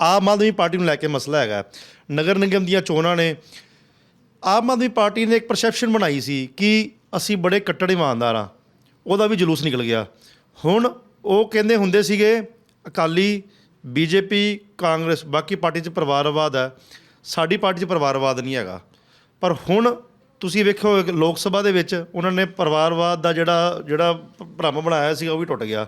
Aam Aadmi party ਨੂੰ ਲੈ ਕੇ ਮਸਲਾ ਹੈਗਾ। ਨਗਰ ਨਿਗਮ ਦੀਆਂ ਚੋਣਾਂ ਨੇ। ਆਮ ਆਦਮੀ ਪਾਰਟੀ ਨੇ ਇੱਕ ਪਰਸੈਪਸ਼ਨ ਬਣਾਈ ਸੀ ਕਿ ਅਸੀਂ ਬੜੇ ਕੱਟੜ ਇਮਾਨਦਾਰ ਆ ਉਹਦਾ ਵੀ ਜਲੂਸ ਨਿਕਲ ਗਿਆ। ਹੁਣ ਉਹ ਕਹਿੰਦੇ ਹੁੰਦੇ ਸੀਗੇ, ਅਕਾਲੀ, ਬੀਜੇਪੀ, ਕਾਂਗਰਸ, ਬਾਕੀ ਪਾਰਟੀ 'ਚ ਪਰਿਵਾਰਵਾਦ ਹੈ। ਸਾਡੀ ਪਾਰਟੀ 'ਚ ਪਰਿਵਾਰਵਾਦ ਨਹੀਂ ਹੈਗਾ। ਪਰ ਹੁਣ ਤੁਸੀਂ ਵੇਖਿਓ ਇੱਕ ਲੋਕ ਸਭਾ ਦੇ ਵਿੱਚ ਉਹਨਾਂ ਨੇ ਪਰਿਵਾਰਵਾਦ ਦਾ ਜਿਹੜਾ ਜਿਹੜਾ ਭਰਮ ਬਣਾਇਆ ਸੀਗਾ, ਉਹ ਵੀ ਟੁੱਟ ਗਿਆ।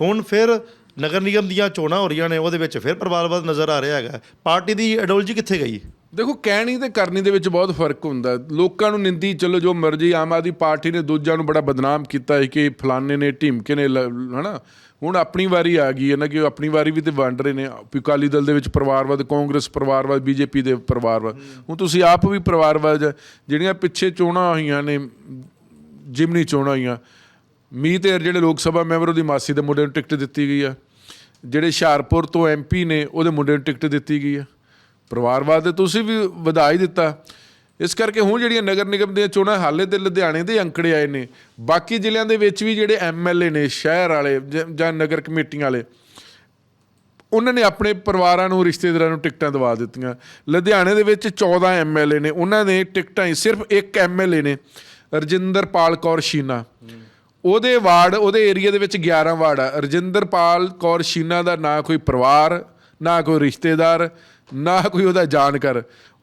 ਹੁਣ ਫਿਰ ਨਗਰ ਨਿਗਮ ਦੀਆਂ ਚੋਣਾਂ ਹੋ ਰਹੀਆਂ ਨੇ, ਉਹਦੇ ਵਿੱਚ ਫਿਰ ਪਰਿਵਾਰਵਾਦ ਨਜ਼ਰ ਆ ਰਿਹਾ ਹੈਗਾ। ਪਾਰਟੀ ਦੀ ਆਈਡੀਓਲੋਜੀ ਕਿੱਥੇ ਗਈ? ਦੇਖੋ, ਕਹਿਣੀ ਤੇ ਕਰਨੀ ਦੇ ਵਿੱਚ ਬਹੁਤ ਫ਼ਰਕ ਹੁੰਦਾ। ਲੋਕਾਂ ਨੂੰ ਨਿੰਦੀ, ਚਲੋ ਜੋ ਮਰਜ਼ੀ ਆਮ ਆਦਮੀ ਪਾਰਟੀ ਨੇ ਦੂਜਿਆਂ ਨੂੰ ਬੜਾ ਬਦਨਾਮ ਕੀਤਾ ਹੈ ਕਿ ਫਲਾਣੇ ਨੇ, ਢੀਮਕੇ ਨੇ, ਲ- ਹਨਾ? ਹੁਣ ਆਪਣੀ ਵਾਰੀ ਆ ਗਈ ਹੈ ਨਾ ਕਿ ਉਹ ਆਪਣੀ ਵਾਰੀ ਵੀ ਤੇ ਵੰਡ ਰਹੇ ਨੇ। ਅਕਾਲੀ ਦਲ ਦੇ ਵਿੱਚ ਪਰਿਵਾਰਵਾਦ ਕਾਂਗਰਸ ਪਰਿਵਾਰਵਾਦ ਬੀਜੇਪੀ ਦੇ ਪਰਿਵਾਰਵਾਦ ਹੁਣ ਤੁਸੀਂ ਆਪ ਵੀ ਪਰਿਵਾਰਵਾਦ ਜਿਹੜੀਆਂ ਪਿੱਛੇ ਚੋਣਾਂ ਹੋਈਆਂ ਨੇ, ਜਿਮਨੀ ਚੋਣਾਂ ਹੋਈਆਂ ਮੀਤ ਏਰ ਜਿਹੜੇ ਲੋਕ ਸਭਾ ਮੈਂਬਰ ਉਹਦੀ ਮਾਸੀ ਦੇ ਮੁੰਡੇ ਨੂੰ ਟਿਕਟ ਦਿੱਤੀ ਗਈ ਆ। ਜਿਹੜੇ ਹੁਸ਼ਿਆਰਪੁਰ ਤੋਂ ਐਮਪੀ ਨੇ ਉਹਦੇ ਮੁੰਡੇ ਨੂੰ ਟਿਕਟ ਦਿੱਤੀ ਗਈ ਆ। ਪਰਿਵਾਰਵਾਦ ਤੇ ਤੁਸੀਂ ਵੀ ਵਧਾ ਹੀ ਦਿੱਤਾ। ਇਸ ਕਰਕੇ ਹੁਣ ਜਿਹੜੀਆਂ ਨਗਰ ਨਿਗਮ ਦੀਆਂ ਚੋਣਾਂ ਹਾਲੇ ਤੇ ਲੁਧਿਆਣੇ ਦੇ ਅੰਕੜੇ ਆਏ ਨੇ। ਬਾਕੀ ਜ਼ਿਲ੍ਹਿਆਂ ਦੇ ਵਿੱਚ ਵੀ ਜਿਹੜੇ ਐਮਐਲਏ ਨੇ, ਸ਼ਹਿਰ ਵਾਲੇ ਜ- ਜਾਂ ਨਗਰ ਕਮੇਟੀਆਂ ਵਾਲੇ, ਉਹਨਾਂ ਨੇ ਆਪਣੇ ਪਰਿਵਾਰਾਂ ਨੂੰ, ਰਿਸ਼ਤੇਦਾਰਾਂ ਨੂੰ ਟਿਕਟਾਂ ਦਵਾ ਦਿੱਤੀਆਂ। ਲੁਧਿਆਣੇ ਦੇ ਵਿੱਚ 14 ਐਮਐਲਏ ਨੇ। ਉਹਨਾਂ ਨੇ ਟਿਕਟਾਂ ਹੀ ਸਿਰਫ ਇੱਕ ਐਮਐਲਏ ਨੇ, ਰਜਿੰਦਰਪਾਲ ਕੌਰ ਸ਼ੀਨਾ। ਉਹਦੇ ਵਾਰਡ, ਉਹਦੇ ਏਰੀਆ ਦੇ ਵਿੱਚ 11 ਵਾਰਡ ਆ। ਰਜਿੰਦਰਪਾਲ ਕੌਰ ਸ਼ੀਨਾ ਦਾ ਨਾ ਕੋਈ ਪਰਿਵਾਰ, ਨਾ ਕੋਈ ਰਿਸ਼ਤੇਦਾਰ, ਨਾ ਕੋਈ ਉਹਦਾ ਜਾਣਕਾਰ।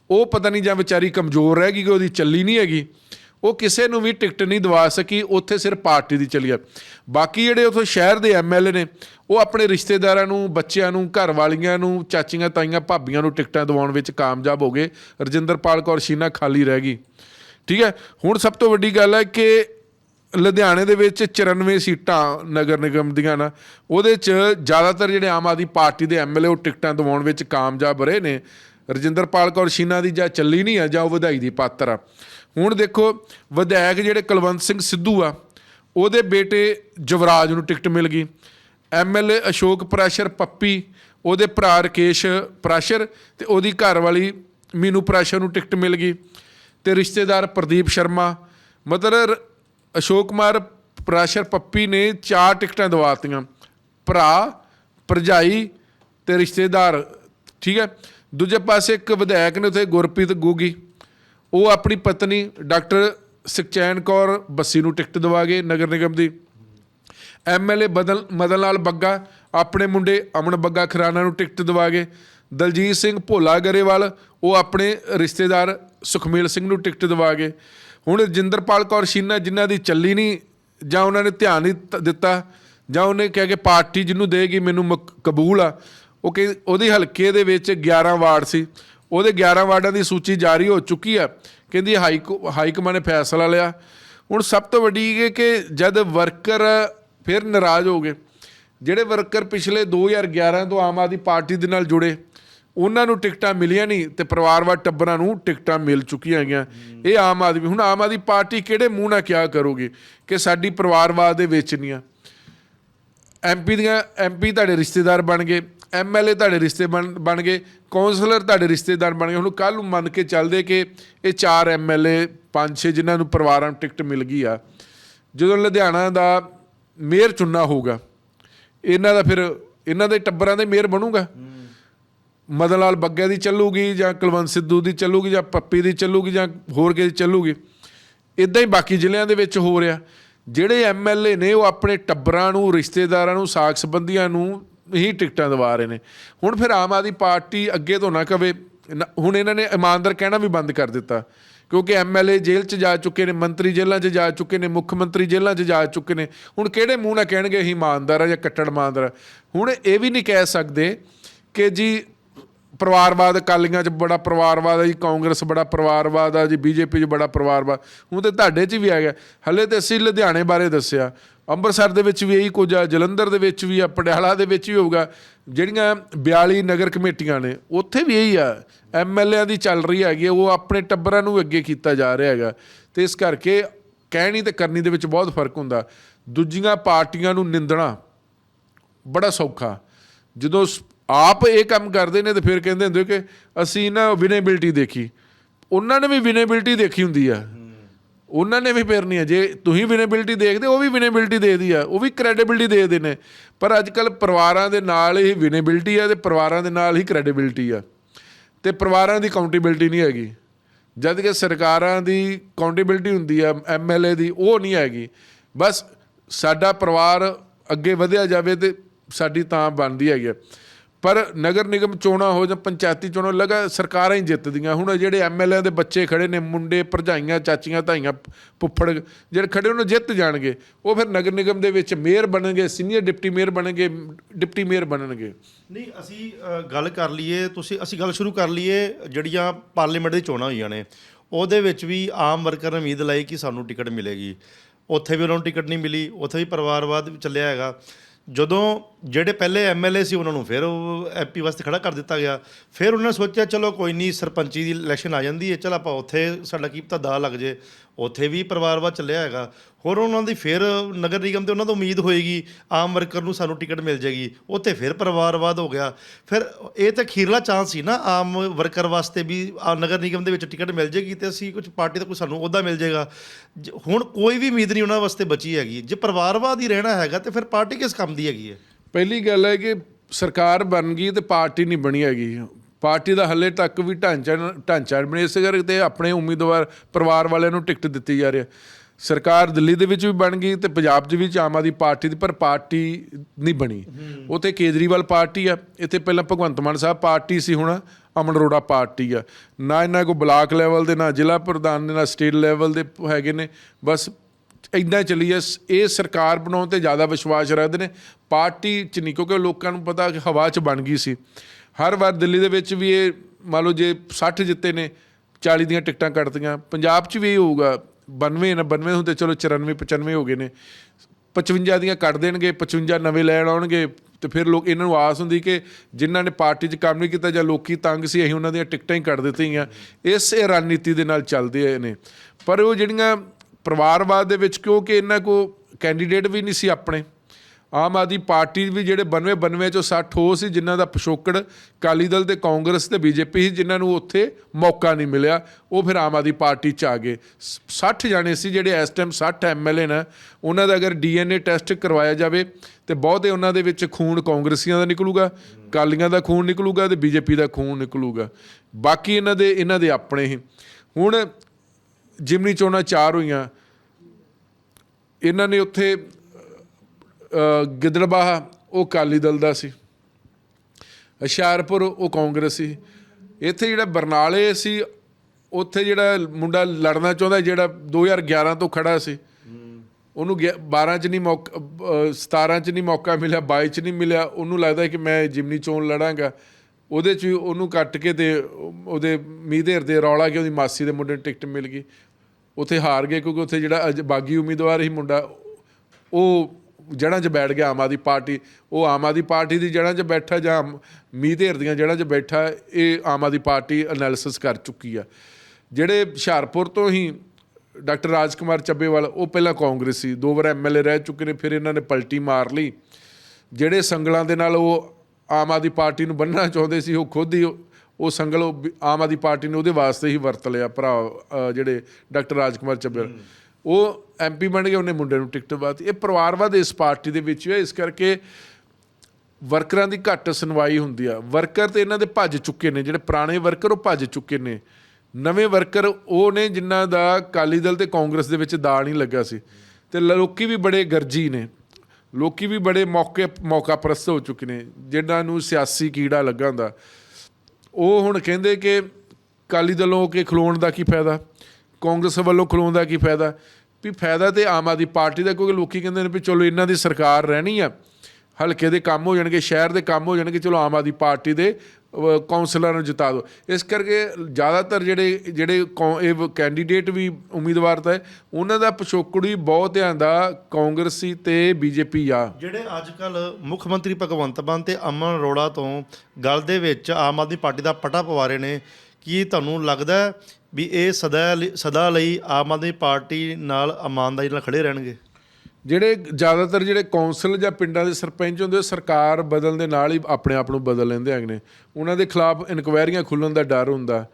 ਉਹ ਪਤਾ ਨਹੀਂ ਜਾਂ ਵਿਚਾਰੀ ਕਮਜ਼ੋਰ ਰਹਿ ਗਈ ਕਿ ਉਹਦੀ ਚੱਲੀ ਨਹੀਂ ਹੈਗੀ। ਉਹ ਕਿਸੇ ਨੂੰ ਵੀ ਟਿਕਟ ਨਹੀਂ ਦਵਾ ਸਕੀ, ਉੱਥੇ ਸਿਰਫ ਪਾਰਟੀ ਦੀ ਚੱਲੀ ਆ। ਬਾਕੀ ਜਿਹੜੇ ਉੱਥੇ ਸ਼ਹਿਰ ਦੇ ਐਮਐਲਏ ਨੇ, ਉਹ ਆਪਣੇ ਰਿਸ਼ਤੇਦਾਰਾਂ ਨੂੰ, ਬੱਚਿਆਂ ਨੂੰ ਘਰ ਵਾਲੀਆਂ ਨੂੰ, ਚਾਚੀਆਂ, ਤਾਈਆਂ, ਭਾਬੀਆਂ ਨੂੰ ਟਿਕਟਾਂ ਦਿਵਾਉਣ ਵਿੱਚ ਕਾਮਯਾਬ ਹੋ ਗਏ। ਰਜਿੰਦਰਪਾਲ ਕੌਰ ਸ਼ੀਨਾ ਖਾਲੀ ਰਹਿ ਗਈ। ਠੀਕ ਹੈ, ਹੁਣ ਸਭ ਤੋਂ ਵੱਡੀ ਗੱਲ ਹੈ ਕਿ ਲੁਧਿਆਣੇ ਦੇ ਵਿੱਚ 94 ਸੀਟਾਂ ਨਗਰ ਨਿਗਮ ਦੀਆਂ ਨਾ, ਉਹਦੇ ਚ ਜ਼ਿਆਦਾਤਰ ਜਿਹੜੇ ਆਮ ਆਦਮੀ ਪਾਰਟੀ ਦੇ ਐਮਐਲਏ ਉਹ ਟਿਕਟਾਂ ਦਿਵਾਉਣ ਵਿੱਚ ਕਾਮਯਾਬ ਰਹੇ ਨੇ। ਰਜਿੰਦਰਪਾਲ ਕੌਰ ਸ਼ੀਨਾ ਦੀ ਜਾਂ ਚੱਲੀ ਨਹੀਂ ਆ ਜਾਂ ਉਹ ਵਧਾਈ ਦੀ ਪਾਤਰ ਆ। ਹੁਣ ਦੇਖੋ, ਵਿਧਾਇਕ ਜਿਹੜੇ ਕੁਲਵੰਤ ਸਿੰਘ ਸਿੱਧੂ ਆ, ਉਹਦੇ ਬੇਟੇ ਜਵਰਾਜ ਨੂੰ ਟਿਕਟ ਮਿਲ ਗਈ। ਐਮਐਲਏ ਅਸ਼ੋਕ ਪ੍ਰੈਸ਼ਰ ਪੱਪੀ, ਉਹਦੇ ਭਰਾ ਰਕੇਸ਼ ਪ੍ਰਾਸ਼ਰ ਤੇ ਉਹਦੀ ਘਰ ਵਾਲੀ ਮੀਨੂ ਪ੍ਰਾਸ਼ਰ ਨੂੰ ਟਿਕਟ ਮਿਲ ਗਈ। ਤੇ ਰਿਸ਼ਤੇਦਾਰ ਪ੍ਰਦੀਪ ਸ਼ਰਮਾ, ਮਤਲਬ ਅਸ਼ੋਕ ਕੁਮਾਰ, ਪ੍ਰੈਸ਼ਰ ਪੱਪੀ ਨੇ ਚਾਰ ਟਿਕਟਾਂ ਦਵਾਤੀਆਂ। ਭਰਾ, ਭਰਜਾਈ ਤੇ ਰਿਸ਼ਤੇਦਾਰ, ਠੀਕ ਹੈ? ਦੂਜੇ ਪਾਸੇ ਇੱਕ ਵਿਧਾਇਕ ਨੇ ਉਥੇ, ਗੁਰਪ੍ਰੀਤ ਗੋਗੀ। ਉਹ ਆਪਣੀ ਪਤਨੀ, ਡਾਕਟਰ ਸੁਖਚੈਨ ਕੌਰ ਬੱਸੀ ਨੂੰ ਟਿਕਟ ਦਵਾ ਗਏ ਨਗਰ ਨਿਗਮ ਦੀ। ਐਮਐਲਏ ਬਦਲ ਮਦਨ ਲਾਲ ਬੱਗਾ ਆਪਣੇ ਮੁੰਡੇ ਅਮਨ ਬੱਗਾ ਖਰਾਨਾ ਨੂੰ ਟਿਕਟ ਦਵਾ ਗਏ। ਦਲਜੀਤ ਸਿੰਘ ਭੋਲਾ ਗਰੇਵਾਲ, ਉਹ ਆਪਣੇ ਰਿਸ਼ਤੇਦਾਰ ਸੁਖਮੇਲ ਸਿੰਘ ਨੂੰ ਟਿਕਟ ਦਵਾ ਗਏ। ਹੁਣ ਜਿੰਦਰਪਾਲ ਕੌਰ ਸ਼ੀਨਾ ਜਿਨ੍ਹਾਂ ਦੀ ਚੱਲੀ ਨਹੀਂ, ਜਾਂ ਉਹਨਾਂ ਨੇ ਧਿਆਨ ਨਹੀਂ ਦਿੱਤਾ, ਜਾਂ ਉਹਨੇ ਕਿਹਾ ਕਿ ਪਾਰਟੀ ਜਿਹਨੂੰ ਦੇਗੀ ਮੈਨੂੰ ਮਕ- ਕਬੂਲ ਆ, ਉਹ ਕਿ ਉਹਦੇ ਹਲਕੇ ਦੇ ਵਿੱਚ 11 ਵਾਰਡ ਸੀ। ਉਹਦੇ 11 ਵਾਰਡਾਂ ਦੀ ਸੂਚੀ ਜਾਰੀ ਹੋ ਚੁੱਕੀ ਆ। ਕਹਿੰਦੀ ਹਾਈ ਕੋ- ਹਾਈ ਕਮਾਂਡ ਨੇ ਫੈਸਲਾ ਲਿਆ। ਹੁਣ ਸਭ ਤੋਂ ਵੱਡੀ ਇਹ ਕਿ ਜਦ ਵਰਕਰ ਫਿਰ ਨਾਰਾਜ਼ ਹੋ ਗਏ, ਜਿਹੜੇ ਵਰਕਰ ਪਿਛਲੇ 2011 ਤੋਂ ਆਮ ਆਦਮੀ ਪਾਰਟੀ ਦੇ ਨਾਲ ਜੁੜੇ ਉਹਨਾਂ ਨੂੰ ਟਿਕਟਾਂ ਮਿਲੀਆਂ ਨਹੀਂ ਤੇ ਪਰਿਵਾਰਵਾਦ ਟੱਬਰਾਂ ਨੂੰ ਟਿਕਟਾਂ ਮਿਲ ਚੁੱਕੀਆਂ ਹੈਗੀਆਂ ਇਹ ਆਮ ਆਦਮੀ, ਹੁਣ ਆਮ ਆਦਮੀ ਪਾਰਟੀ ਕਿਹੜੇ ਮੂੰਹ ਨਾਲ ਕਿਹਾ ਕਰੋਗੇ ਕਿ ਸਾਡੀ ਪਰਿਵਾਰਵਾਦ ਦੇ ਵਿੱਚ ਨਹੀਂ ਆ। ਐਮਪੀ ਦੀਆਂ ਐਮਪੀ ਤੁਹਾਡੇ ਰਿਸ਼ਤੇਦਾਰ ਬਣ ਗਏ ਐਮਐਲਏ ਤੁਹਾਡੇ ਰਿਸ਼ਤੇ ਬਣ ਬਣ ਗਏ ਕਾਉਂਸਲਰ ਤੁਹਾਡੇ ਰਿਸ਼ਤੇਦਾਰ ਬਣ ਗਏ। ਹੁਣ ਕੱਲ ਨੂੰ ਮੰਨ ਕੇ ਚੱਲਦੇ ਕਿ ਇਹ ਚਾਰ ਐਮਐਲਏ ਪੰਜ ਛੇ ਜਿਨ੍ਹਾਂ ਨੂੰ ਪਰਿਵਾਰਾਂ ਨੂੰ ਟਿਕਟ ਮਿਲ ਗਈ ਆ, ਜਦੋਂ ਲੁਧਿਆਣਾ ਦਾ ਮੇਅਰ ਚੁਣਨਾ ਹੋਊਗਾ, ਇਹਨਾਂ ਦਾ ਫਿਰ, ਇਹਨਾਂ ਦੇ ਟੱਬਰਾਂ ਦੇ ਮੇਅਰ ਬਣੂਗਾ। ਮਦਨ ਲਾਲ ਬੱਗੇ ਦੀ ਚੱਲੂਗੀ ਜਾਂ ਕੁਲਵੰਤ ਸਿੱਧੂ ਦੀ ਚੱਲੂਗੀ ਜਾਂ ਪੱਪੀ ਦੀ ਚੱਲੂਗੀ ਜਾਂ ਹੋਰ ਕਿਸੇ ਦੀ ਚੱਲੂਗੀ? ਇਦਾਂ ਹੀ ਬਾਕੀ ਜ਼ਿਲ੍ਹਿਆਂ ਦੇ ਵਿੱਚ ਹੋ ਰਿਹਾ। ਜਿਹੜੇ ਐਮਐਲਏ ਨੇ ਉਹ ਆਪਣੇ ਟੱਬਰਾਂ ਨੂੰ, ਰਿਸ਼ਤੇਦਾਰਾਂ ਨੂੰ, ਸਾਖ ਸੰਬੰਧੀਆਂ ਨੂੰ ਹੀ ਟਿਕਟਾਂ ਦਿਵਾ ਰਹੇ ਨੇ। ਹੁਣ ਫਿਰ ਆਮ ਆਦਮੀ ਪਾਰਟੀ ਅੱਗੇ ਤੋਂ ਨਾ ਕਵੇ। ਨਾ- ਹੁਣ ਇਹਨਾਂ ਨੇ ਇਮਾਨਦਾਰ ਕਹਿਣਾ ਵੀ ਬੰਦ ਕਰ ਦਿੱਤਾ। ਕਿਉਂਕਿ ਐਮਐਲਏ ਜੇਲ੍ਹ 'ਚ ਜਾ ਚੁੱਕੇ ਨੇ, ਮੰਤਰੀ ਜੇਲ੍ਹਾਂ 'ਚ ਜਾ ਚੁੱਕੇ ਨੇ, ਮੁੱਖ ਮੰਤਰੀ ਜੇਲ੍ਹਾਂ 'ਚ ਜਾ ਚੁੱਕੇ ਨੇ। ਹੁਣ ਕਿਹੜੇ ਮੂੰਹ ਨਾਲ ਕਹਿਣਗੇ ਅਸੀਂ ਇਮਾਨਦਾਰ ਆ ਜਾਂ ਕੱਟੜ ਇਮਾਨਦਾਰ ਆ? ਹੁਣ ਇਹ ਵੀ ਨਹੀਂ ਕਹਿ ਸਕਦੇ ਕਿ ਜੀ ਪਰਿਵਾਰਵਾਦ ਅਕਾਲੀਆਂ 'ਚ ਬੜਾ ਪਰਿਵਾਰਵਾਦ ਆ ਜੀ ਕਾਂਗਰਸ ਬੜਾ ਪਰਿਵਾਰਵਾਦ ਆ ਜੀ ਬੀਜੇਪੀ 'ਚ ਬੜਾ ਪਰਿਵਾਰਵਾਦ। ਹੁਣ ਤੇ ਤੁਹਾਡੇ 'ਚ ਵੀ ਆ ਗਿਆ ਹਲੇ ਤੇ ਅਸੀਂ ਲੁਧਿਆਣੇ ਬਾਰੇ ਦੱਸਿਆ। ਅੰਮ੍ਰਿਤਸਰ ਦੇ ਵਿੱਚ ਵੀ ਇਹੀ ਕੁਝ ਆ ਜਲੰਧਰ ਦੇ ਵਿੱਚ ਵੀ ਆ ਪਟਿਆਲਾ ਦੇ ਵਿੱਚ ਵੀ ਹੋਊਗਾ। ਜਿਹੜੀਆਂ 42 ਨਗਰ ਕਮੇਟੀਆਂ ਨੇ ਉੱਥੇ ਵੀ ਇਹੀ ਆ। ਐਮਐਲਏਆਂ ਦੀ ਚੱਲ ਰਹੀ ਹੈਗੀ ਆ, ਉਹ ਆਪਣੇ ਟੱਬਰਾਂ ਨੂੰ ਅੱਗੇ ਕੀਤਾ ਜਾ ਰਿਹਾ ਹੈਗਾ। ਤੇ ਇਸ ਕਰਕੇ ਕਹਿਣੀ ਤੇ ਕਰਨੀ ਦੇ ਵਿੱਚ ਬਹੁਤ ਫ਼ਰਕ ਹੁੰਦਾ। ਦੂਜੀਆਂ ਪਾਰਟੀਆਂ ਨੂੰ ਨਿੰਦਣਾ ਬੜਾ ਸੌਖਾ। ਜਦੋਂ ਸ- ਆਪ ਇਹ ਕੰਮ ਕਰਦੇ ਨੇ ਤੇ ਫਿਰ ਕਹਿੰਦੇ ਹੁੰਦੇ ਕਿ ਅਸੀਂ ਨਾ ਵਿਨੇਬਿਲਟੀ ਦੇਖੀ। ਉਹਨਾਂ ਨੇ ਵੀ ਵਿਨੇਬਿਲਟੀ ਦੇਖੀ ਹੁੰਦੀ ਆ। ਉਹਨਾਂ ਨੇ ਵੀ ਫੇਰਨੀ ਹੈ ਜੇ ਤੁਸੀਂ ਵਿਨੇਬਿਲਿਟੀ ਦੇਖਦੇ ਉਹ ਵੀ ਵਿਨੇਬਿਲਿਟੀ ਦੇਦੀ ਆ। ਉਹ ਵੀ ਕ੍ਰੈਡੀਬਿਲਟੀ ਦੇਦੇ ਨੇ। ਪਰ ਅੱਜ ਕੱਲ ਪਰਿਵਾਰਾਂ ਦੇ ਨਾਲ ਹੀ ਵਿਨੇਬਿਲਿਟੀ ਆ ਤੇ ਪਰਿਵਾਰਾਂ ਦੇ ਨਾਲ ਹੀ ਕ੍ਰੈਡੀਬਿਲਟੀ ਆ। ਤੇ ਪਰਿਵਾਰਾਂ ਦੀ ਕਾਊਂਟੇਬਿਲਿਟੀ ਨਹੀਂ ਹੈਗੀ। ਜਦ ਕਿ ਸਰਕਾਰਾਂ ਦੀ ਕਾਊਂਟੇਬਿਲਿਟੀ ਹੁੰਦੀ ਆ ਐਮਐਲਏ ਦੀ, ਉਹ ਨਹੀਂ ਹੈਗੀ। ਬਸ ਸਾਡਾ ਪਰਿਵਾਰ ਅੱਗੇ ਵਧਿਆ ਜਾਵੇ ਤੇ ਸਾਡੀ ਤਾਂ ਬਣਦੀ ਹੈਗੀ ਆ। ਪਰ ਨਗਰ ਨਿਗਮ ਚੋਣਾਂ ਹੋ ਜਾਂ ਪੰਚਾਇਤੀ ਚੋਣਾਂ ਲਗਾ ਸਰਕਾਰਾਂ ਹੀ ਜਿੱਤਦੀਆਂ। ਹੁਣ ਜਿਹੜੇ ਐਮਐਲਏ ਦੇ ਬੱਚੇ ਖੜੇ ਨੇ, ਮੁੰਡੇ, ਭਰਜਾਈਆਂ, ਚਾਚੀਆਂ ਤਾਈਆਂ ਪੁੱਫੜ ਜਿਹੜੇ ਖੜੇ, ਉਹਨਾਂ ਜਿੱਤ ਜਾਣਗੇ। ਉਹ ਫਿਰ ਨਗਰ ਨਿਗਮ ਦੇ ਵਿੱਚ ਮੇਅਰ ਬਣਨਗੇ, ਸੀਨੀਅਰ ਡਿਪਟੀ ਮੇਅਰ ਬਣਨਗੇ, ਡਿਪਟੀ ਮੇਅਰ ਬਣਨਗੇ। ਨਹੀਂ, ਅਸੀਂ ਗੱਲ ਕਰ ਲਈਏ, ਤੁਸੀਂ, ਅਸੀਂ ਗੱਲ ਸ਼ੁਰੂ ਕਰ ਲਈਏ, ਜਿਹੜੀਆਂ ਪਾਰਲੀਮੈਂਟ ਦੀ ਚੋਣਾਂ ਹੋਈਆਂ ਨੇ, ਉਹਦੇ ਵਿੱਚ ਵੀ ਆਮ ਵਰਕਰ ਨੇ ਉਮੀਦ ਲਾਈ ਕਿ ਸਾਨੂੰ ਟਿਕਟ ਮਿਲੇਗੀ। ਉੱਥੇ ਵੀ ਉਹਨਾਂ ਨੂੰ ਟਿਕਟ ਨਹੀਂ ਮਿਲੀ, ਉੱਥੇ ਵੀ ਪਰਿਵਾਰਵਾਦ ਚੱਲਿਆ ਹੈਗਾ। ਜਦੋਂ ਜਿਹੜੇ ਪਹਿਲੇ ਐਮਐਲਏ ਸੀ ਉਹਨਾਂ ਨੂੰ ਫਿਰ ਐਮਪੀ ਵਾਸਤੇ ਖੜਾ ਕਰ ਦਿੱਤਾ ਗਿਆ। ਫਿਰ ਉਹਨਾਂ ਨੇ ਸੋਚਿਆ, ਚਲੋ ਕੋਈ ਨਹੀਂ, ਸਰਪੰਚੀ ਦੀ ਇਲੈਕਸ਼ਨ ਆ ਜਾਂਦੀ ਹੈ, ਚਲ ਆਪਾਂ ਉੱਥੇ ਸਾਡਾ ਕੀ ਪਤਾ ਦਾ ਲੱਗ ਜੇ। ਉੱਥੇ ਵੀ ਪਰਿਵਾਰਵਾਦ ਚੱਲਿਆ ਹੈਗਾ। ਹੋਰ ਉਹਨਾਂ ਦੀ ਫਿਰ ਨਗਰ ਨਿਗਮ ਤੇ ਉਹਨਾਂ ਤੋਂ ਉਮੀਦ ਹੋਏਗੀ, ਆਮ ਵਰਕਰ ਨੂੰ ਸਾਨੂੰ ਟਿਕਟ ਮਿਲ ਜੇਗੀ ਉੱਥੇ ਫਿਰ ਪਰਿਵਾਰਵਾਦ ਹੋ ਗਿਆ। ਫਿਰ ਇਹ ਤਾਂ ਖੀਰਲਾ ਚਾਂਸ ਸੀ ਨਾ, ਆਮ ਵਰਕਰ ਵਾਸਤੇ ਵੀ ਆ ਨਗਰ ਨਿਗਮ ਦੇ ਵਿੱਚ ਟਿਕਟ ਮਿਲ ਜੇਗੀ ਤੇ ਅਸੀਂ ਕੁਝ ਪਾਰਟੀ ਦਾ ਕੋਈ ਸਾਨੂੰ ਉਹਦਾ ਮਿਲ ਜੇਗਾ ਜ- ਹੁਣ ਕੋਈ ਵੀ ਉਮੀਦ ਨਹੀਂ ਉਹਨਾਂ ਵਾਸਤੇ ਬਚੀ ਹੈਗੀ। ਜੇ ਪਰਿਵਾਰਵਾਦ ਹੀ ਰਹਿਣਾ ਹੈਗਾ ਤੇ ਫਿਰ ਪਾਰਟੀ ਕਿਸ ਕੰਮ ਦੀ ਹੈਗੀ ਹੈ? ਪਹਿਲੀ ਗੱਲ ਹੈ ਕਿ ਸਰਕਾਰ ਬਣ ਗਈ ਤੇ ਪਾਰਟੀ ਨਹੀਂ ਬਣੀ ਹੈਗੀ। ਪਾਰਟੀ ਦਾ ਹੱਲੇ ਤੱਕ ਵੀ ਢਾਂਚਾ ਢਾਂਚਾ ਬਣੇ ਇਸੇ ਕਰਕੇ ਆਪਣੇ ਉਮੀਦਵਾਰ ਪਰਿਵਾਰ ਵਾਲਿਆਂ ਨੂੰ ਟਿਕਟ ਦਿੱਤੀ ਜਾ ਰਹੀ ਹੈ। ਸਰਕਾਰ ਦਿੱਲੀ ਦੇ ਵਿੱਚ ਵੀ ਬਣ ਗਈ ਤੇ ਪੰਜਾਬ 'ਚ ਵੀ ਆਮ ਆਦਮੀ ਪਾਰਟੀ ਦੀ ਪਰ ਪਾਰਟੀ ਨਹੀਂ ਬਣੀ। ਉੱਥੇ ਕੇਜਰੀਵਾਲ ਪਾਰਟੀ ਆ। ਇੱਥੇ ਪਹਿਲਾਂ ਭਗਵੰਤ ਮਾਨ ਸਾਹਿਬ ਪਾਰਟੀ ਸੀ ਹੁਣ ਅਮਨ ਅਰੋੜਾ ਪਾਰਟੀ ਆ। ਨਾ ਇਹਨਾਂ ਕੋ ਬਲਾਕ ਲੈਵਲ ਦੇ ਨਾ ਜ਼ਿਲ੍ਹਾ ਪ੍ਰਧਾਨ ਦੇ ਨਾ ਸਟੇਟ ਲੈਵਲ ਦੇ ਹੈਗੇ ਨੇ। ਬਸ ਇਦਾਂ ਚੱਲੀ ਐ, ਇਹ ਸਰਕਾਰ ਬਣਾਉਣ ਤੇ ਜ਼ਿਆਦਾ ਵਿਸ਼ਵਾਸ ਰੱਖਦੇ ਨੇ। ਪਾਰਟੀ ਚ ਨਹੀਂ, ਕਿਉਂਕਿ ਲੋਕਾਂ ਨੂੰ ਪਤਾ ਕਿ ਹਵਾ ਚ ਬਣ ਗਈ ਸੀ। ਹਰ ਵਾਰ ਦਿੱਲੀ ਦੇ ਵਿੱਚ ਵੀ ਇਹ ਮੰਨ ਲਓ ਜੇ 60 ਜਿੱਤੇ ਨੇ 40 ਦੀਆਂ ਟਿਕਟਾਂ ਕੱਟਦੀਆਂ ਪੰਜਾਬ ਚ ਵੀ ਇਹ ਹੋਊਗਾ 92 ਨਾ 92 ਹੁੰਦੇ, ਚਲੋ 94 95 ਹੋ ਗਏ ਨੇ। 55 ਦੀਆਂ ਕੱਟ ਦੇਣਗੇ 55 ਨਵੇਂ ਲੈਣ ਆਉਣਗੇ, ਤੇ ਫਿਰ ਲੋਕ ਇਹਨਾਂ ਨੂੰ ਆਸ ਹੁੰਦੀ ਕਿ ਜਿਨ੍ਹਾਂ ਨੇ ਪਾਰਟੀ 'ਚ ਕੰਮ ਨਹੀਂ ਕੀਤਾ ਜਾਂ ਲੋਕੀ ਤੰਗ ਸੀ, ਅਸੀਂ ਉਹਨਾਂ ਦੀਆਂ ਟਿਕਟਾਂ ਹੀ ਕੱਟ ਦਿੱਤੀਆਂ। ਇਸੇ ਰਣਨੀਤੀ ਦੇ ਨਾਲ ਚੱਲਦੇ ਨੇ। ਪਰ ਉਹ ਜਿਹੜੀਆਂ ਪਰਿਵਾਰਵਾਦ ਦੇ ਵਿੱਚ ਕਿਉਂਕਿ ਇਹਨਾਂ ਕੋ ਕੈਂਡੀਡੇਟ ਵੀ ਨਹੀਂ ਸੀ ਆਪਣੇ। ਆਮ ਆਦਮੀ ਪਾਰਟੀ ਵੀ ਜਿਹੜੇ 92 92 ਚੋਂ 60 ਹੋ ਸੀ, ਜਿਨ੍ਹਾਂ ਦਾ ਪਿਛੋਕੜ ਕਾਲੀ ਦਲ ਤੇ ਕਾਂਗਰਸ ਤੇ ਬੀਜੇਪੀ ਸੀ, ਜਿਨ੍ਹਾਂ ਨੂੰ ਉੱਥੇ ਮੌਕਾ ਨਹੀਂ ਮਿਲਿਆ, ਉਹ ਫਿਰ ਆਮ ਆਦਮੀ ਪਾਰਟੀ ਚ ਆ ਗਏ। ਸ- 60 ਜਾਣੇ ਸੀ ਜਿਹੜੇ ਇਸ ਟਾਈਮ 60 ਐਮਐਲਏ ਨੇ, ਉਹਨਾਂ ਦਾ ਅਗਰ ਡੀਐਨਏ ਟੈਸਟ ਕਰਵਾਇਆ ਜਾਵੇ, ਤੇ ਬਹੁਤੇ ਉਹਨਾਂ ਦੇ ਵਿੱਚ ਖੂਨ ਕਾਂਗਰਸੀਆਂ ਦਾ ਨਿਕਲੂਗਾ ਕਾਲੀਆਂ ਦਾ ਖੂਨ ਨਿਕਲੂਗਾ ਤੇ ਬੀਜੇਪੀ ਦਾ ਖੂਨ ਨਿਕਲੂਗਾ। ਬਾਕੀ ਇਹਨਾਂ ਦੇ ਇਹਨਾਂ ਦੇ ਆਪਣੇ ਹੀ। ਹੁਣ ਜਿਮਨੀ ਚੋਣਾਂ ਚਾਰ ਹੋਈਆਂ। ਇਹਨਾਂ ਨੇ ਉੱਥੇ ਗਿੱਦੜਬਾਹ ਉਹ ਕਾਲੀ ਦਲ ਦਾ ਸੀ। ਹੁਸ਼ਿਆਰਪੁਰ ਉਹ ਕਾਂਗਰਸ ਸੀ। ਇੱਥੇ ਜਿਹੜਾ ਬਰਨਾਲੇ ਸੀ ਉੱਥੇ ਜਿਹੜਾ ਮੁੰਡਾ ਲੜਨਾ ਚਾਹੁੰਦਾ ਜਿਹੜਾ 2011 ਤੋਂ ਖੜਾ ਸੀ। ਉਹਨੂੰ ਗਿਆ- 12 ਚ ਨਹੀਂ ਮੌਕਾ ਅ, 17 ਚ ਨਹੀਂ ਮੌਕਾ ਮਿਲਿਆ 22 ਚ ਨਹੀਂ ਮਿਲਿਆ। ਉਹਨੂੰ ਲੱਗਦਾ ਕਿ ਮੈਂ ਜਿਮਨੀ ਚੋਣ ਲੜਾਂਗਾ। ਉਹਦੇ ਚ ਵੀ ਉਹਨੂੰ ਕੱਟ ਕੇ ਤੇ ਉਹ- ਉਹਦੇ ਮੀਧੇਰ ਦੇ ਰੌਲਾ ਕਿ ਉਹਦੀ ਮਾਸੀ ਦੇ ਮੁੰਡੇ ਨੂੰ ਟਿਕਟ ਮਿਲ ਗਈ। ਉੱਥੇ ਹਾਰ ਗਏ ਕਿਉਂਕਿ ਉੱਥੇ ਜਿਹੜਾ ਅਜ- ਬਾਗੀ ਉਮੀਦਵਾਰ ਹੀ ਮੁੰਡਾ, ਉਹ ਜੜ੍ਹਾਂ 'ਚ ਬੈਠ ਗਿਆ ਆਮ ਆਦਮੀ ਪਾਰਟੀ, ਉਹ ਆਮ ਆਦਮੀ ਪਾਰਟੀ ਦੀ ਜੜ੍ਹਾਂ 'ਚ ਬੈਠਾ ਜਾਂ ਮੀਂਹ ਧੇਰ ਦੀਆਂ ਜੜ੍ਹਾਂ 'ਚ ਬੈਠਾ, ਇਹ ਆਮ ਆਦਮੀ ਪਾਰਟੀ ਐਨਾਲਿਸਿਸ ਕਰ ਚੁੱਕੀ ਆ। ਜਿਹੜੇ ਹੁਸ਼ਿਆਰਪੁਰ ਤੋਂ ਹੀ ਡਾਕਟਰ ਰਾਜਕੁਮਾਰ ਚੱਬੇਵਾਲ, ਉਹ ਪਹਿਲਾਂ ਕਾਂਗਰਸੀ, ਦੋ ਵਾਰ ਐਮਐਲਏ ਰਹਿ ਚੁੱਕੇ ਨੇ, ਫਿਰ ਇਹਨਾਂ ਨੇ ਪਲਟੀ ਮਾਰ ਲਈ। ਜਿਹੜੇ ਸੰਗਲਾਂ ਦੇ ਨਾਲ ਉਹ ਆਮ ਆਦਮੀ ਪਾਰਟੀ ਨੂੰ ਬੰਨਣਾ ਚਾਹੁੰਦੇ ਸੀ, ਉਹ ਖੁਦ ਹੀ ਉਹ- ਸੰਗਲ ਉਹ ਆਮ ਆਦਮੀ ਪਾਰਟੀ ਨੇ ਉਹਦੇ ਵਾਸਤੇ ਹੀ ਵਰਤ ਲਿਆ ਭਰਾ ਜਿਹੜੇ ਡਾਕਟਰ ਰਾਜਕੁਮਾਰ ਚੱਬੇਵਾਲ ਉਹ ਐਮਪੀ ਬਣ ਗਏ ਉਹਨੇ ਮੁੰਡੇ ਨੂੰ ਟਿਕਟ ਬਾਤੀ ਇਹ ਪਰਿਵਾਰਵਾਦ ਇਸ ਪਾਰਟੀ ਦੇ ਵਿੱਚ ਹੀ ਇਸ ਕਰਕੇ ਵਰਕਰਾਂ ਦੀ ਘੱਟ ਸੁਣਵਾਈ ਹੁੰਦੀ ਆ। ਵਰਕਰ ਤੇ ਇਹਨਾਂ ਦੇ ਭੱਜ ਚੁੱਕੇ ਨੇ ਜਿਹੜੇ ਪੁਰਾਣੇ ਵਰਕਰ ਉਹ ਭੱਜ ਚੁੱਕੇ ਨੇ। ਨਵੇਂ ਵਰਕਰ ਉਹ ਨੇ ਜਿਨ੍ਹਾਂ ਦਾ ਕਾਲੀ ਦਲ ਤੇ ਕਾਂਗਰਸ ਦੇ ਵਿੱਚ ਦਾ ਨਹੀਂ ਲੱਗਾ ਸੀ। ਤੇ ਲੋਕੀ ਵੀ ਬੜੇ ਗਰਜੀ ਨੇ। ਲੋਕੀ ਵੀ ਬੜੇ ਮੌਕੇ ਮੌਕਾ ਪ੍ਰਸਤ ਹੋ ਚੁੱਕੇ ਨੇ ਜਿਨ੍ਹਾਂ ਨੂੰ ਸਿਆਸੀ ਕੀੜਾ ਲੱਗਾ ਹੁੰਦਾ। ਉਹ ਹੁਣ ਕਹਿੰਦੇ ਕਿ ਕਾਲੀ ਦਲੋਂ ਕੇ ਖਲੋਣ ਦਾ ਕੀ ਫਾਇਦਾ? ਕਾਂਗਰਸ ਵੱਲੋਂ ਖਲੋਣ ਦਾ ਕੀ ਫਾਇਦਾ? ਵੀ ਫਾਇਦਾ ਤੇ ਆਮ ਆਦਮੀ ਪਾਰਟੀ ਦਾ, ਕਿਉਂਕਿ ਲੋਕੀ ਕਹਿੰਦੇ ਨੇ ਵੀ ਚਲੋ ਇਹਨਾਂ ਦੀ ਸਰਕਾਰ ਰਹਿਣੀ ਆ, ਹਲਕੇ ਦੇ ਕੰਮ ਹੋ ਜਾਣਗੇ, ਸ਼ਹਿਰ ਦੇ ਕੰਮ ਹੋ ਜਾਣਗੇ, ਚਲੋ ਆਮ ਆਦਮੀ ਪਾਰਟੀ ਦੇ ਅਹ, ਨੂੰ ਜਿਤਾ ਦਿਓ ਇਸ ਕਰਕੇ ਜ਼ਿਆਦਾਤਰ ਜਿਹੜੇ ਜਿਹੜੇ ਕੌ- ਇਹ ਕੈਂਡੀਡੇਟ ਵੀ ਉਮੀਦਵਾਰ ਤਾਂ ਉਹਨਾਂ ਦਾ ਪਿਛੋਕੜ ਵੀ ਬਹੁਤ ਆਂਦਾ ਕਾਂਗਰਸੀ ਤੇ ਬੀਜੇਪੀ ਆ। ਜਿਹੜੇ ਅੱਜ ਕੱਲ ਮੁੱਖ ਮੰਤਰੀ ਭਗਵੰਤ ਮਾਨ ਤੇ ਅਮਨ ਅਰੋੜਾ ਤੋਂ ਗੱਲ ਦੇ ਵਿੱਚ ਆਮ ਆਦਮੀ ਪਾਰਟੀ ਦਾ ਪਟਾ ਪਵਾ ਰਹੇ ਨੇ ਕੀ ਤੁਹਾਨੂੰ ਲੱਗਦਾ ਵੀ ਇਹ ਸਦਾ ਲਈ- ਸਦਾ ਲਈ ਆਮ ਆਦਮੀ ਪਾਰਟੀ ਨਾਲ ਇਮਾਨਦਾਰੀ ਨਾਲ ਖੜੇ ਰਹਿਣਗੇ? ਜਿਹੜੇ ਜ਼ਿਆਦਾਤਰ ਜਿਹੜੇ ਕੌਂਸਲ ਜਾਂ ਪਿੰਡਾਂ ਦੇ ਸਰਪੰਚ ਹੁੰਦੇ ਸਰਕਾਰ ਬਦਲਣ ਦੇ ਨਾਲ ਹੀ ਆਪਣੇ ਆਪ ਨੂੰ ਬਦਲ ਲੈਂਦੇ ਹੈਗੇ ਨੇ। ਉਹਨਾਂ ਦੇ ਖਿਲਾਫ ਇਨਕੁਆਇਰੀਆਂ ਖੁੱਲਣ ਦਾ ਡਰ ਹੁੰਦਾ।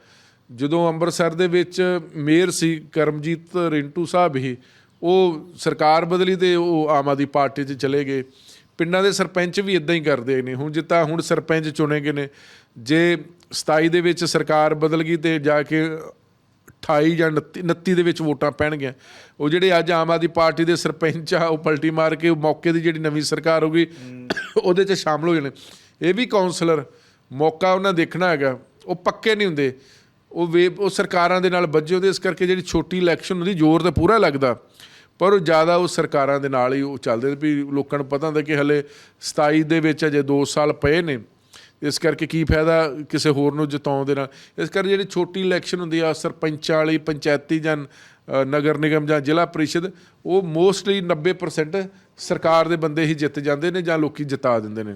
ਜਦੋਂ ਅੰਮ੍ਰਿਤਸਰ ਦੇ ਵਿੱਚ ਮੇਅਰ ਸੀ, ਕਰਮਜੀਤ ਰਿੰਟੂ ਸਾਹਿਬ ਹੀ, ਉਹ ਸਰਕਾਰ ਬਦਲੀ ਤੇ ਉਹ ਆਮ ਆਦਮੀ ਪਾਰਟੀ 'ਚ ਚਲੇ ਗਏ। ਪਿੰਡਾਂ ਦੇ ਸਰਪੰਚ ਵੀ ਇਦਾਂ ਹੀ ਕਰਦੇ ਨੇ। ਹੁਣ ਜਿੱਦਾਂ ਹੁਣ ਸਰਪੰਚ ਚੁਣੇ ਗਏ ਨੇ। ਜੇ 27 ਦੇ ਵਿੱਚ ਸਰਕਾਰ ਬਦਲ ਗਈ ਤੇ ਜਾ ਕੇ 28 ਜਾਂ 29 29 ਦੇ ਵਿੱਚ ਵੋਟਾਂ ਪੈਣਗੀਆਂ। ਉਹ ਜਿਹੜੇ ਅੱਜ ਆਮ ਆਦਮੀ ਪਾਰਟੀ ਦੇ ਸਰਪੰਚ ਆ ਉਹ ਪਲਟੀ ਮਾਰ ਕੇ ਮੌਕੇ ਦੀ ਜਿਹੜੀ ਨਵੀਂ ਸਰਕਾਰ ਹੋਗੀ ਉਹਦੇ 'ਚ ਸ਼ਾਮਲ ਹੋ ਜਾਣੇ। ਇਹ ਵੀ ਕਾਉਂਸਲਰ ਮੌਕਾ ਉਹਨਾਂ ਦੇਖਣਾ ਹੈਗਾ। ਉਹ ਪੱਕੇ ਨਹੀਂ ਹੁੰਦੇ। ਉਹ ਵੇ ਉਹ ਸਰਕਾਰਾਂ ਦੇ ਨਾਲ ਵੱਜੇ ਉਹਦੇ ਇਸ ਕਰਕੇ ਜਿਹੜੀ ਛੋਟੀ ਇਲੈਕਸ਼ਨ ਹੁੰਦੀ ਜ਼ੋਰ ਤਾਂ ਪੂਰਾ ਲੱਗਦਾ। ਪਰ ਉਹ ਜ਼ਿਆਦਾ ਉਹ ਸਰਕਾਰਾਂ ਦੇ ਨਾਲ ਹੀ ਉਹ ਚੱਲਦੇ ਵੀ ਲੋਕਾਂ ਨੂੰ ਪਤਾ ਹੁੰਦਾ ਕਿ ਹਲੇ 27 ਦੇ ਵਿੱਚ ਅਜੇ 2 ਸਾਲ ਪਏ ਨੇ। ਇਸ ਕਰਕੇ ਕੀ ਫਾਇਦਾ ਕਿਸੇ ਹੋਰ ਨੂੰ ਜਿਤਾਉਣ ਦੇ ਨਾਲ? ਇਸ ਕਰਕੇ ਜਿਹੜੀ ਛੋਟੀ ਇਲੈਕਸ਼ਨ ਹੁੰਦੀ ਆ, ਸਰਪੰਚਾਂ ਵਾਲੀ, ਪੰਚਾਇਤੀ ਜਾਂ ਨਗਰ ਨਿਗਮ ਜਾਂ ਜ਼ਿਲ੍ਹਾ ਪਰਿਸ਼ਦ, ਉਹ ਮੋਸਟਲੀ 90% ਸਰਕਾਰ ਦੇ ਬੰਦੇ ਹੀ ਜਿੱਤ ਜਾਂਦੇ ਨੇ ਜਾਂ ਲੋਕੀ ਜਿਤਾ ਦਿੰਦੇ ਨੇ।